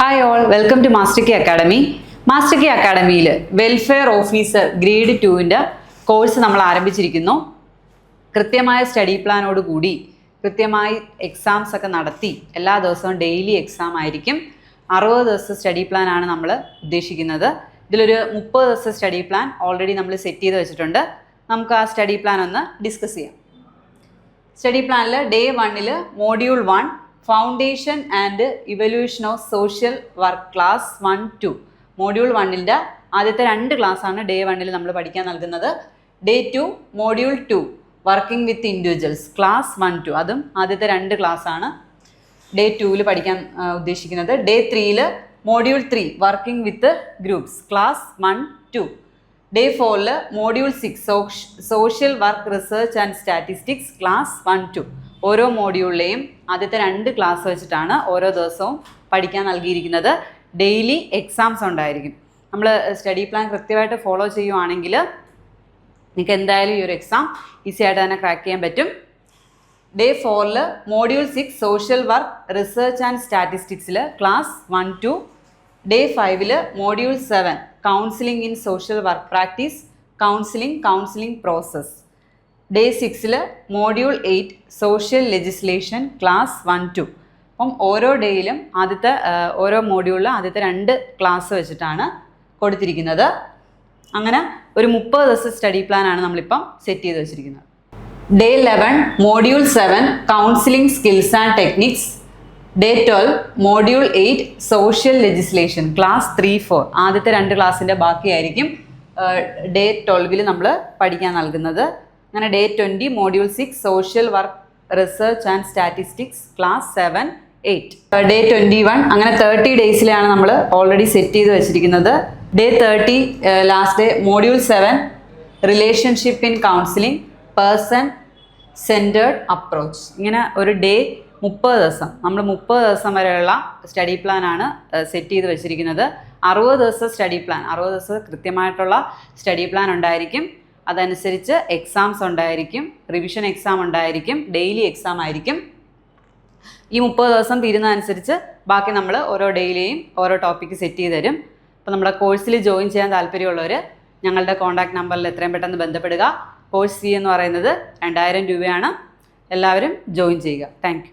Welcome to master K academy master K അക്കാഡമിയിൽ welfare officer grade ടുവിന്റെ course നമ്മൾ ആരംഭിച്ചിരിക്കുന്നു. കൃത്യമായ സ്റ്റഡി പ്ലാനോട് കൂടി കൃത്യമായി എക്സാംസ് ഒക്കെ നടത്തി എല്ലാ ദിവസവും ഡെയിലി എക്സാം ആയിരിക്കും. അറുപത് ദിവസത്തെ സ്റ്റഡി പ്ലാൻ ആണ് നമ്മൾ ഉദ്ദേശിക്കുന്നത്. ഇതിലൊരു മുപ്പത് ദിവസത്തെ സ്റ്റഡി പ്ലാൻ ഓൾറെഡി നമ്മൾ സെറ്റ് ചെയ്ത് വെച്ചിട്ടുണ്ട്. നമുക്ക് ആ സ്റ്റഡി പ്ലാൻ ഒന്ന് ഡിസ്കസ് ചെയ്യാം. സ്റ്റഡി പ്ലാനിൽ ഡേ വണ്ണിൽ module one foundation and evolution of social work class one two module വണ്ണിന്റെ ആദ്യത്തെ രണ്ട് ക്ലാസ്സാണ് ഡേ വണ്ണിൽ നമ്മൾ പഠിക്കാൻ നൽകുന്നത്. Day two module two working with individuals class one two അതും ആദ്യത്തെ രണ്ട് ക്ലാസ്സാണ് ഡേ ടൂവിൽ പഠിക്കാൻ ഉദ്ദേശിക്കുന്നത്. ഡേ ത്രീയിൽ module three working with groups class one two day ഫോറിൽ module six social work research and statistics class one two ഓരോ മോഡ്യൂളിലെയും ആദ്യത്തെ രണ്ട് ക്ലാസ് വെച്ചിട്ടാണ് ഓരോ ദിവസവും പഠിക്കാൻ നൽകിയിരിക്കുന്നത്. ഡെയിലി എക്സാംസ് ഉണ്ടായിരിക്കും. നമ്മൾ സ്റ്റഡി പ്ലാൻ കൃത്യമായിട്ട് ഫോളോ ചെയ്യുവാണെങ്കിൽ നിങ്ങൾക്ക് എന്തായാലും ഈ ഒരു എക്സാം ഈസി ആയിട്ട് തന്നെ ക്രാക്ക് ചെയ്യാൻ പറ്റും. ഡേ ഫോറിൽ module six social work research and സ്റ്റാറ്റിസ്റ്റിക്സിൽ class one two day ഫൈവിൽ module seven counselling in social work practice counselling counselling process day സിക്സിൽ module eight social legislation class one two അപ്പം ഓരോ ഡേയിലും ആദ്യത്തെ ഓരോ മോഡ്യൂളിലും ആദ്യത്തെ രണ്ട് ക്ലാസ് വെച്ചിട്ടാണ് കൊടുത്തിരിക്കുന്നത്. അങ്ങനെ ഒരു മുപ്പത് ദിവസം സ്റ്റഡി പ്ലാൻ ആണ് നമ്മളിപ്പം സെറ്റ് ചെയ്ത് വെച്ചിരിക്കുന്നത്. Day eleven module seven counselling skills and techniques day twelve module eight social legislation class three four ആദ്യത്തെ രണ്ട് ക്ലാസ്സിന്റെ ബാക്കിയായിരിക്കും ഡേ ട്വൽവിൽ നമ്മൾ പഠിക്കാൻ നൽകുന്നത്. അങ്ങനെ day twenty module six social work research and statistics class seven eight day twenty one അങ്ങനെ thirty ഡേയ്സിലാണ് നമ്മൾ ഓൾറെഡി സെറ്റ് ചെയ്ത് വെച്ചിരിക്കുന്നത്. Day thirty last day module seven relationship in counselling person centred approach ഇങ്ങനെ ഒരു ഡേ മുപ്പത് ദിവസം നമ്മൾ മുപ്പത് ദിവസം വരെയുള്ള സ്റ്റഡി പ്ലാൻ ആണ് സെറ്റ് ചെയ്ത് വെച്ചിരിക്കുന്നത്. അറുപത് ദിവസം സ്റ്റഡി പ്ലാൻ അറുപത് ദിവസം കൃത്യമായിട്ടുള്ള സ്റ്റഡി പ്ലാൻ ഉണ്ടായിരിക്കും. അതനുസരിച്ച് എക്സാംസ് ഉണ്ടായിരിക്കും റിവിഷൻ എക്സാം ഉണ്ടായിരിക്കും ഡെയിലി എക്സാം ആയിരിക്കും. ഈ മുപ്പത് ദിവസം തീരുന്നതനുസരിച്ച് ബാക്കി നമ്മൾ ഓരോ ഡെയിലിയും ഓരോ ടോപ്പിക്ക് സെറ്റ് ചെയ്ത് തരും. അപ്പോൾ നമ്മുടെ കോഴ്സിൽ ജോയിൻ ചെയ്യാൻ താല്പര്യമുള്ളവർ ഞങ്ങളുടെ കോൺടാക്ട് നമ്പറിൽ എത്രയും പെട്ടെന്ന് ബന്ധപ്പെടുക. കോഴ്സ് ഫീ എന്ന് പറയുന്നത് രണ്ടായിരം രൂപയാണ്. എല്ലാവരും ജോയിൻ ചെയ്യുക. താങ്ക്